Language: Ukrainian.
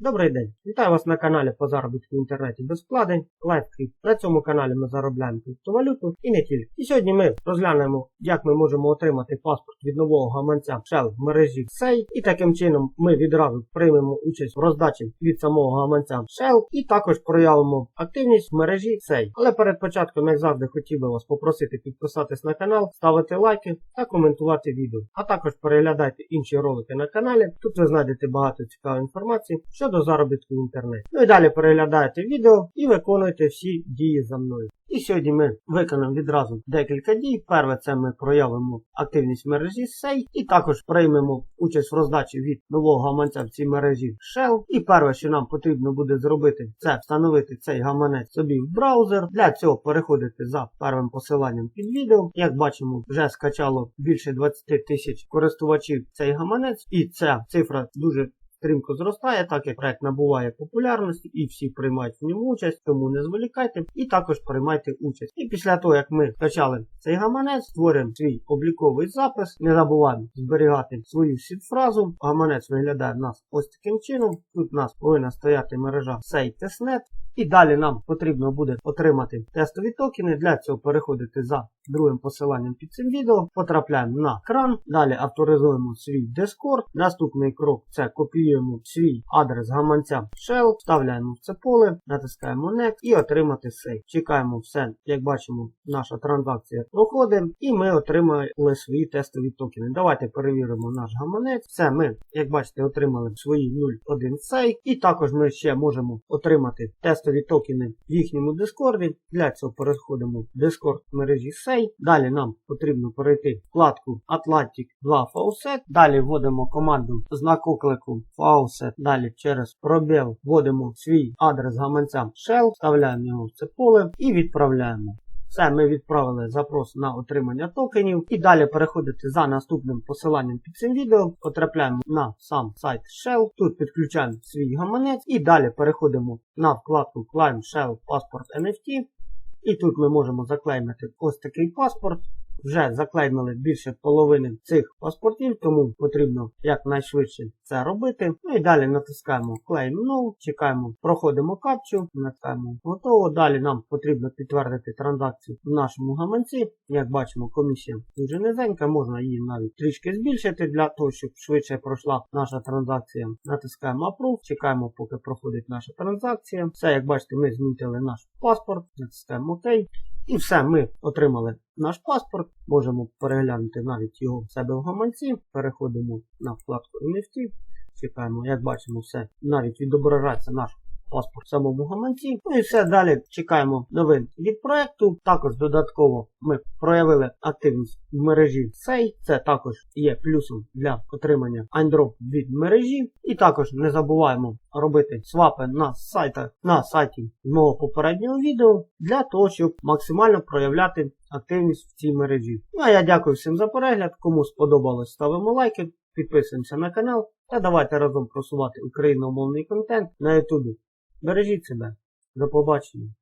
Добрий день! Вітаю вас на каналі по заробітку в інтернеті без вкладень LiveCrypt. На цьому каналі ми заробляємо криптовалюту і не тільки. І сьогодні ми розглянемо, як ми можемо отримати паспорт від нового гаманця Shell в мережі SEI. І таким чином ми відразу приймемо участь в роздачі від самого гаманця Shell і також проявимо активність в мережі SEI. Але перед початком, як завжди, хотів би вас попросити підписатись на канал, ставити лайки та коментувати відео. А також переглядайте інші ролики на каналі. Тут ви знайдете багато цікавої інформації щодо заробітку в інтернеті. Ну і далі переглядаєте відео і виконуєте всі дії за мною. І сьогодні ми виконаємо відразу декілька дій. Перше це ми проявимо активність мережі SEI і також приймемо участь в роздачі від нового гаманця в цій мережі Shell. І перше, що нам потрібно буде зробити, це встановити цей гаманець собі в браузер. Для цього переходити за первим посиланням під відео. Як бачимо, вже скачало більше 20 тисяч користувачів цей гаманець, і ця цифра дуже стрімко зростає, так як проект набуває популярності і всі приймають в ньому участь, тому не зволікайте і також приймайте участь. І після того, як ми скачали цей гаманець, створюємо свій обліковий запис, не забуваємо зберігати свою сід-фразу. Гаманець виглядає в нас ось таким чином. Тут у нас повинна стояти мережа SafeTestNet. І далі нам потрібно буде отримати тестові токени. Для цього переходити за другим посиланням під цим відео. Потрапляємо на кран. Далі авторизуємо свій Discord. Наступний крок це копіюємо свій адрес гаманця Shell, вставляємо в це поле, натискаємо Next і отримати сейф. Чекаємо все. Як бачимо, наша транзакція проходить і ми отримали свої тестові токени. Давайте перевіримо наш гаманець. Все, ми, як бачите, отримали свої 0.1 сейф. І також ми ще можемо отримати тестові токени в їхньому Дискорді. Для цього переходимо в Discord мережі Say. Далі нам потрібно перейти в вкладку Atlantic 2 Faucet. Далі вводимо команду знак оклику Faucet. Далі через пробіл вводимо свій адрес гаманця Shell, вставляємо його в це поле і відправляємо. Все, ми відправили запрос на отримання токенів. І далі переходите за наступним посиланням під цим відео. Потрапляємо на сам сайт Shell. Тут підключаємо свій гаманець і далі переходимо на вкладку Climb Shell Passport NFT. І тут ми можемо заклеймити ось такий паспорт. Вже заклеймили більше половини цих паспортів, тому потрібно якнайшвидше це робити. Ну і далі натискаємо Claim No, чекаємо, проходимо капчу, натискаємо готово. Далі нам потрібно підтвердити транзакцію в нашому гаманці. Як бачимо, комісія дуже низенька, можна її навіть трішки збільшити для того, щоб швидше пройшла наша транзакція. Натискаємо Approve, чекаємо, поки проходить наша транзакція. Все, як бачите, ми змітили наш паспорт, натискаємо ОК. І все, ми отримали наш паспорт, можемо переглянути навіть його в себе в гаманці. Переходимо на вкладку NFT, чекаємо, як бачимо, все навіть відображається наш паспорт самому гаманці. Ну і все далі чекаємо новин від проекту. Також додатково ми проявили активність в мережі SEI. Це також є плюсом для отримання айндроп від мережі. І також не забуваємо робити свапи на сайтах на сайті мого попереднього відео для того, щоб максимально проявляти активність в цій мережі. Ну а я дякую всім за перегляд. Кому сподобалось, ставимо лайки, підписуємося на канал та давайте разом просувати україномовний контент на Ютубі. Бережіть себе, до побачення!